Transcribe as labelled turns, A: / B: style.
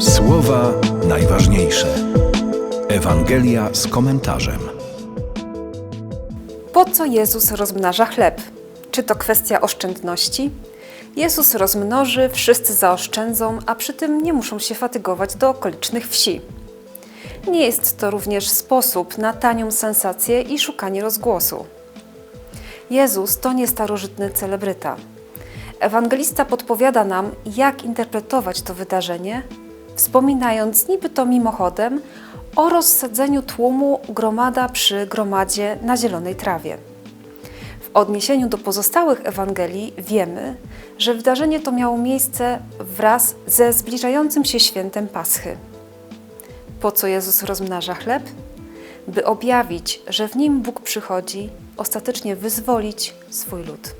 A: Słowa najważniejsze. Ewangelia z komentarzem.
B: Po co Jezus rozmnaża chleb? Czy to kwestia oszczędności? Jezus rozmnoży, wszyscy zaoszczędzą, a przy tym nie muszą się fatygować do okolicznych wsi. Nie jest to również sposób na tanią sensację i szukanie rozgłosu. Jezus to nie starożytny celebryta. Ewangelista podpowiada nam, jak interpretować to wydarzenie, wspominając niby to mimochodem o rozsadzeniu tłumu gromada przy gromadzie na zielonej trawie. W odniesieniu do pozostałych Ewangelii wiemy, że wydarzenie to miało miejsce wraz ze zbliżającym się świętem Paschy. Po co Jezus rozmnaża chleb? By objawić, że w nim Bóg przychodzi, ostatecznie wyzwolić swój lud.